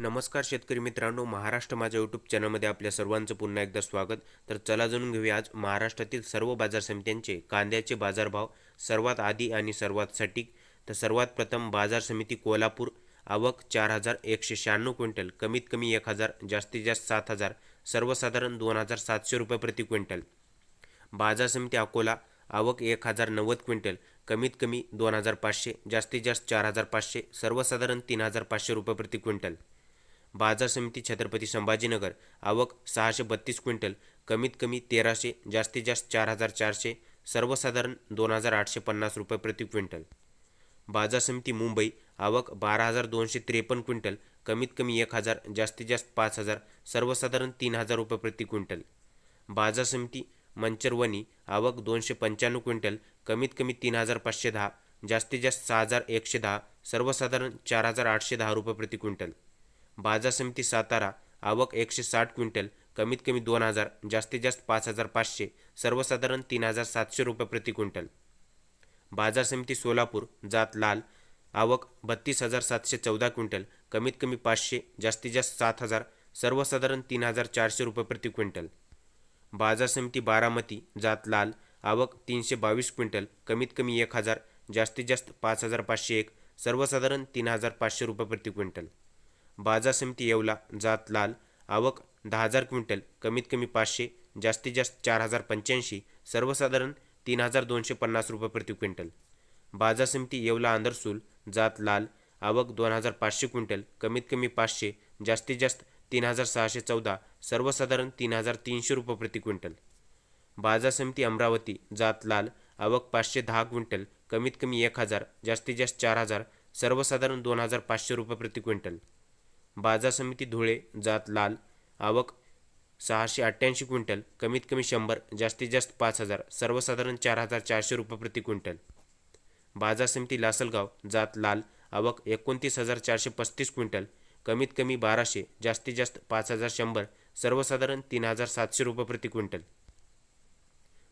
नमस्कार शेतकरी मित्रांनो महाराष्ट्र माझ्या यूट्यूब चॅनलमध्ये आपल्या सर्वांचं पुन्हा एकदा स्वागत. तर चला जाणून घेऊया आज महाराष्ट्रातील सर्व बाजार समित्यांचे कांद्याचे बाजारभाव सर्वात आधी आणि सर्वात सटीक. तर सर्वात प्रथम बाजार समिती कोल्हापूर आवक चार हजार एकशे शहाण्णव क्विंटल कमीत कमी एक हजार जास्तीत जास्त सात हजार सर्वसाधारण दोन हजार सातशे रुपये प्रति क्विंटल. बाजार समिती अकोला आवक एक हजार नव्वद क्विंटल कमीत कमी दोन हजार पाचशे जास्तीत जास्त चार हजार पाचशे सर्वसाधारण तीन हजार पाचशे रुपये प्रति क्विंटल. बाजार समिती छत्रपती संभाजीनगर आवक सहाशे बत्तीस क्विंटल कमीत कमी तेराशे जास्तीत जास्त चार हजार चारशे सर्वसाधारण दोन हजार आठशे पन्नास रुपये प्रति क्विंटल. बाजार समिती मुंबई आवक बारा हजार दोनशे त्रेपन्न क्विंटल कमीत कमी एक हजार जास्तीत जास्त पाच हजार सर्वसाधारण तीन हजार रुपये प्रति क्विंटल. बाजार समिती मंचरवणी आवक दोनशे पंच्याण्णव क्विंटल कमीत कमी तीन हजार पाचशे दहा जास्तीत जास्त सहा हजार एकशे दहा सर्वसाधारण चार हजार आठशे दहा रुपये प्रति क्विंटल. बाजार समिती सातारा आवक एकशे साठ क्विंटल कमीत कमी दोन हजार जास्तीत जास्त पाच हजार पाचशे सर्वसाधारण तीन हजार सातशे रुपये प्रति क्विंटल. बाजार समिती सोलापूर जात लाल आवक बत्तीस हजार सातशे चौदा क्विंटल कमीत कमी पाचशे जास्तीत जास्त सात हजार सर्वसाधारण तीन हजार चारशे रुपये प्रति क्विंटल. बाजार समिती बारामती जात लाल आवक तीनशे बावीस क्विंटल कमीत कमी एक हजार जास्तीत जास्त पाच हजार पाचशे एक सर्वसाधारण तीन हजार पाचशे रुपये प्रति क्विंटल. बाजार समिती येवला. जात लाल. आवक दहा हजार क्विंटल. कमीत कमी पाचशे जास्तीत जास्त चार हजार पंच्याऐंशी सर्वसाधारण तीन हजार दोनशे पन्नास रुपये प्रति क्विंटल. बाजार समिती येवला आंदरसूल जात लाल. आवक दोन हजार पाचशे क्विंटल. कमीत कमी पाचशे जास्तीत जास्त तीन हजार सहाशे चौदा सर्वसाधारण तीन हजार तीनशे रुपये प्रति क्विंटल. बाजार समिती अमरावती. जात लाल. आवक पाचशे दहा क्विंटल. कमीत कमी एक हजार जास्तीत जास्त चार हजार सर्वसाधारण दोन हजार पाचशे रुपये प्रति क्विंटल. बाजार समिती धुळे जात लाल आवक सहाशे अठ्ठ्याऐंशी क्विंटल कमीत कमी शंभर जास्तीत जास्त पाच हजार सर्वसाधारण चार हजार चारशे रुपये प्रति क्विंटल. बाजार समिती लासलगाव जात लाल आवक एकोणतीस हजार चारशे पस्तीस क्विंटल कमीत कमी बाराशे जास्तीत जास्त पाच हजार शंभर सर्वसाधारण तीन हजार सातशे रुपये प्रति क्विंटल.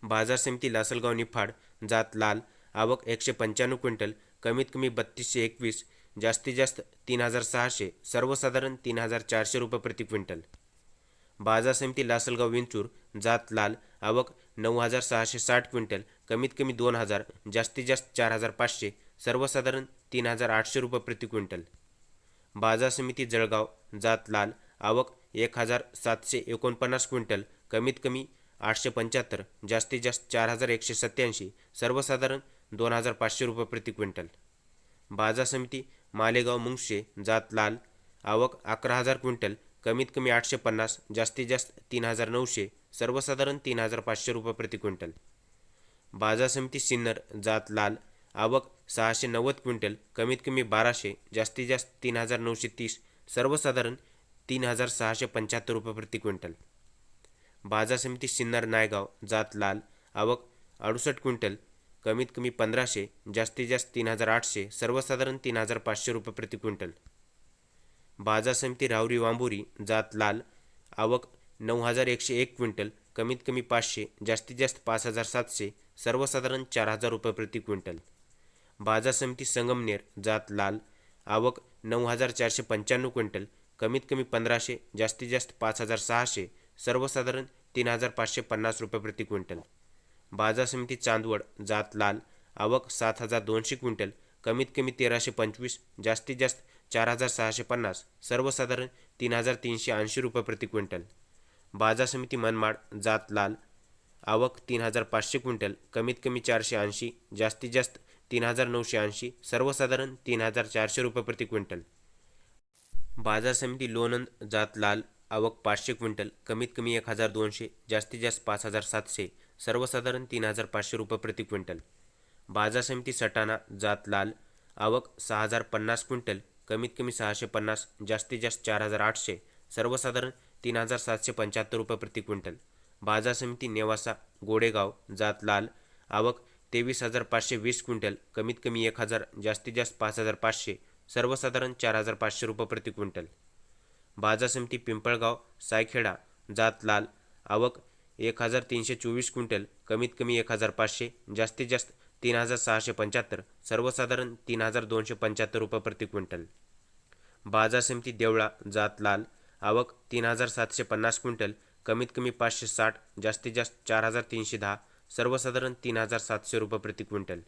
बाजार समिती लासलगाव निफाड जात लाल आवक एकशे पंच्याण्णव क्विंटल कमीत कमी बत्तीसशे एकवीस जास्तीत जास्त तीन हजार सहाशे सर्वसाधारण तीन हजार चारशे रुपये प्रति क्विंटल. बाजार समिती लासलगाव विंचूर जात लाल आवक नऊ हजार सहाशे साठ क्विंटल कमीत कमी दोन हजार जास्तीत जास्त चार हजार पाचशे सर्वसाधारण तीन हजार आठशे रुपये प्रति क्विंटल. बाजार समिती जळगाव जात लाल आवक एक हजार सातशे एकोणपन्नास क्विंटल कमीत कमी आठशे पंच्याहत्तर जास्तीत जास्त चार हजार एकशे सत्त्याऐंशी सर्वसाधारण दोन हजार पाचशे रुपये प्रति क्विंटल. बाजार समिती मालेगाव मुंगशे जात लाल आवक अकरा हजार क्विंटल कमीत कमी आठशे पन्नास जास्तीत जास्त तीन हजार नऊशे सर्वसाधारण तीन हजार पाचशे रुपये प्रति क्विंटल. बाजार समिती सिन्नर जात लाल आवक सहाशे नव्वद क्विंटल कमीत कमी बाराशे जास्तीत जास्त तीन हजार नऊशे तीस सर्वसाधारण तीन हजार सहाशे पंच्याहत्तर रुपये प्रति क्विंटल. बाजार समिती सिन्नर नायगाव जात लाल आवक अडुसष्ट क्विंटल कमीत कमी पंधराशे जास्तीत जास्त तीन हजार आठशे सर्वसाधारण तीन हजार पाचशे रुपये प्रति क्विंटल. बाजार समिती रावरी वांबुरी जात लाल आवक नऊ हजार एकशे एक क्विंटल कमीत कमी पाचशे जास्तीत जास्त पाच हजार सातशे सर्वसाधारण चार हजार रुपये प्रति क्विंटल. बाजार समिती संगमनेर जात लाल आवक नऊ हजार चारशे पंच्याण्णव क्विंटल कमीत कमी पंधराशे जास्तीत जास्त पाच हजार सहाशे सर्वसाधारण तीन हजार पाचशे पन्नास रुपये प्रति क्विंटल. बाजार समिती चांदवड जात लाल आवक सात हजार दोनशे क्विंटल कमीत कमी तेराशे पंचवीस जास्तीत जास्त चार हजार सहाशे पन्नास सर्वसाधारण तीन हजार तीनशे ऐंशी रुपये प्रति क्विंटल. बाजार समिती मनमाड जात लाल आवक तीन हजार पाचशे क्विंटल कमीत कमी चारशे ऐंशी जास्तीत जास्त तीन हजार नऊशे ऐंशी सर्वसाधारण तीन हजार चारशे रुपये प्रति क्विंटल. बाजार समिती लोणंद जात लाल आवक पाचशे क्विंटल कमीत कमी एक हजार दोनशे जास्तीत जास्त पाच हजार सातशे सर्वसाधारण तीन हजार पाचशे रुपये प्रति क्विंटल. बाजार समिती सटाणा जात लाल आवक सहा हजार पन्नास क्विंटल कमीत कमी सहाशे पन्नास जास्तीत जास्त चार हजार आठशे सर्वसाधारण तीन हजार सातशे पंच्याहत्तर रुपये प्रति क्विंटल. बाजार समिती नेवासा गोडेगाव जात लाल आवक तेवीस हजार पाचशे वीस क्विंटल कमीत कमी एक हजार जास्तीत जास्त पाच हजार पाचशे सर्वसाधारण चार हजार पाचशे रुपये प्रति क्विंटल. बाजार समिती पिंपळगाव सायखेडा जात लाल आवक एक हजार तीनशे चोवीस क्विंटल कमीत कमी एक हजार पाचशे जास्तीत जास्त तीन हजार सहाशे पंच्याहत्तर सर्वसाधारण तीन हजार दोनशे पंच्याहत्तर रुपये प्रति क्विंटल. बाजार समिती देवळा जात लाल आवक तीन हजार सातशे पन्नास क्विंटल कमीत कमी पाचशे साठ जास्तीत जास्त चार हजार तीनशे दहा सर्वसाधारण तीन हजार सातशे रुपये प्रति क्विंटल.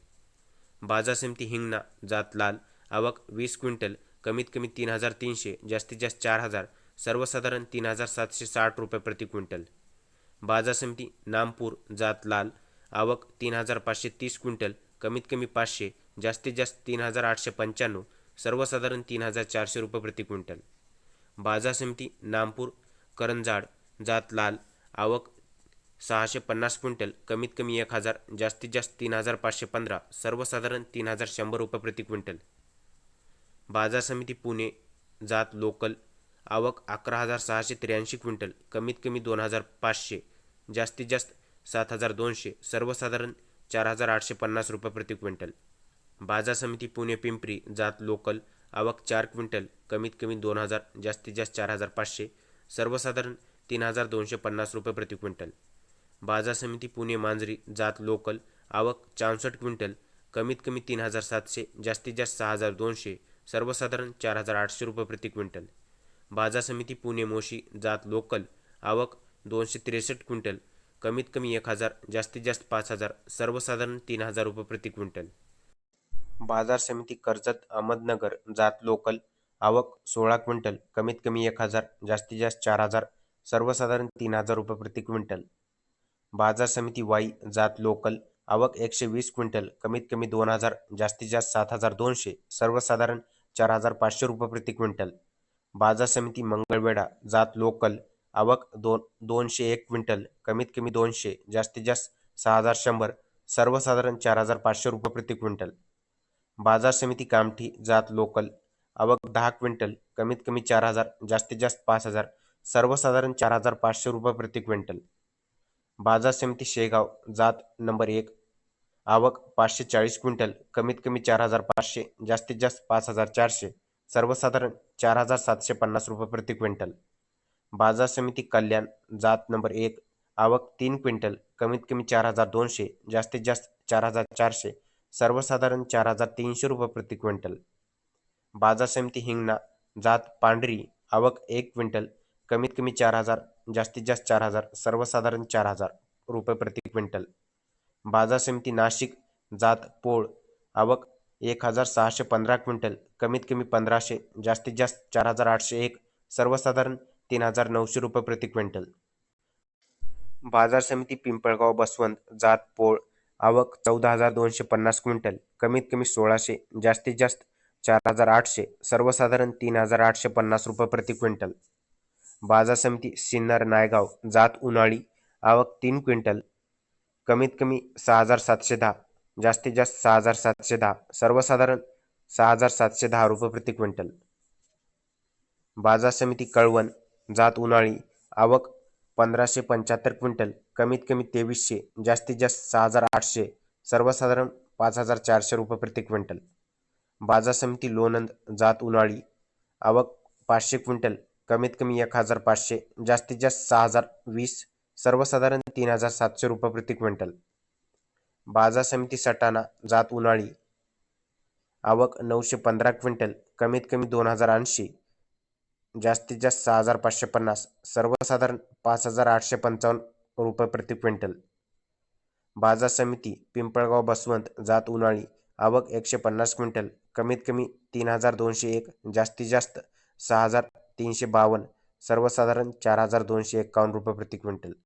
बाजार समिती हिंगणा जात लाल आवक वीस क्विंटल कमीत कमी तीन हजार तीनशे जास्तीत जास्त चार हजार सर्वसाधारण तीन हजार सातशे साठ रुपये प्रति क्विंटल. बाजार समिती नामपूर जात लाल आवक तीन हजार पाचशे तीस क्विंटल कमीत कमी पाचशे जास्तीत जास्त तीन हजार आठशे पंच्याण्णव सर्वसाधारण तीन हजार चारशे रुपये प्रति क्विंटल. बाजार समिती नामपूर करंजाड जात लाल आवक सहाशे पन्नास क्विंटल कमीत कमी एक हजार जास्तीत जास्त तीन हजार पाचशे पंधरा सर्वसाधारण तीन हजार शंभर रुपये प्रति क्विंटल. बाजार समिती पुणे जात लोकल आवक अकरा हजार सहाशे त्र्याऐंशी क्विंटल कमीत कमी दोन हजार पाचशे जास्तीत जास्त सात हजार दोनशे सर्वसाधारण चार हजार आठशे पन्नास रुपये प्रति क्विंटल. बाजार समिती पुणे पिंपरी जात लोकल आवक चार क्विंटल कमीत कमी दोन हजार जास्तीत जास्त चार हजार पाचशे सर्वसाधारण तीन हजार दोनशे पन्नास रुपये प्रति क्विंटल. बाजार समिती पुणे मांजरी जात लोकल आवक चौसष्ट क्विंटल कमीत कमी तीन हजार सातशे जास्तीत जास्त सहा हजार दोनशे सर्वसाधारण चार हजार आठशे रुपये प्रति क्विंटल. बाजार समिती पुणे मोशी जात लोकल आवक दोनशे त्रेसष्ट क्विंटल कमीत कमी एक हजार जास्तीत जास्त पाच हजार सर्वसाधारण तीन हजार रुपये प्रति क्विंटल. बाजार समिती कर्जत अहमदनगर जात लोकल आवक सोळा क्विंटल कमीत कमी एक हजार जास्तीत जास्त चार हजार सर्वसाधारण तीन हजार रुपये प्रति क्विंटल. बाजार समिती वाई जात लोकल आवक एकशे वीस क्विंटल कमीत कमी दोन हजार जास्तीत जास्त सात हजार दोनशे सर्वसाधारण चार हजार पाचशे रुपये प्रति क्विंटल. बाजार समिती मंगळवेढा जात लोकल आवक दोन दोनशे एक क्विंटल कमीत कमी दोनशे जास्तीत जास्त सहा हजार शंभर सर्वसाधारण चार हजार पाचशे रुपये प्रति क्विंटल. बाजार समिती कामठी जात लोकल आवक दहा क्विंटल कमीत कमी चार हजार जास्तीत जास्त पाच हजार सर्वसाधारण चार हजार पाचशे रुपये प्रति क्विंटल. बाजार समिती शेगाव जात नंबर एक आवक पाचशे चाळीस क्विंटल कमीत कमी चार हजार पाचशे जास्तीत जास्त पाच हजार चारशे सर्वसाधारण चार हजार सातशे पन्नास रुपये प्रति क्विंटल. बाजार समिती कल्याण जात नंबर एक आवक तीन क्विंटल कमीत कमी चार हजार दोनशे जास्तीत जास्त चार हजार चारशे सर्वसाधारण चार हजार तीनशे रुपये प्रति क्विंटल. बाजार समिती हिंगणा जात पांढरी आवक एक क्विंटल कमीत कमी चार हजार जास्तीत जास्त चार हजार सर्वसाधारण चार हजार रुपये प्रति क्विंटल. बाजार समिती नाशिक जात पोळ आवक एक हजार सहाशे पंधरा क्विंटल कमीत कमी पंधराशे जास्तीत जास्त चार हजार आठशे एक सर्वसाधारण तीन हजार नऊशे रुपये प्रति क्विंटल. बाजार समिती पिंपळगाव बसवंत जात पोळ आवक चौदा हजार दोनशे पन्नास क्विंटल. कमीत कमी सोळाशे जास्तीत जास्त चार हजार आठशे सर्वसाधारण तीन हजार आठशे पन्नास रुपये प्रति क्विंटल. बाजार समिती सिन्नर नायगाव जात उन्हाळी आवक तीन क्विंटल. कमीत कमी सहा हजार सातशे दहा जास्तीत जास्त सहा हजार सातशे दहा सर्वसाधारण सहा हजार सातशे दहा रुपये प्रति क्विंटल. बाजार समिती कळवण जात उन्हाळी. आवक पंधराशे पंच्याहत्तर क्विंटल कमीत कमी तेवीसशे जास्तीत जास्त सहा हजार आठशे सर्वसाधारण पाच हजार चारशे रुपये प्रति क्विंटल. बाजार समिती लोणंद जात उन्हाळी. आवक पाचशे क्विंटल कमीत कमी एक हजार पाचशे जास्तीत जास्त सहा हजार वीस सर्वसाधारण तीन हजार सातशे रुपये प्रति क्विंटल. बाजार समिती सटाणा जात उन्हाळी. आवक नऊशे पंधरा क्विंटल कमीत कमी दोन हजार ऐंशी जास्तीत जास्त सहा हजार पाचशे पन्नास सर्वसाधारण पाच हजार आठशे पंचावन्न रुपये प्रति क्विंटल. बाजार समिती पिंपळगाव बसवंत जात उन्हाळी आवक एकशे पन्नास क्विंटल कमीत कमी तीन हजार दोनशे एक जास्तीत जास्त सहा हजार तीनशे बावन्न सर्वसाधारण चार हजार दोनशे एकावन्न रुपये प्रति क्विंटल.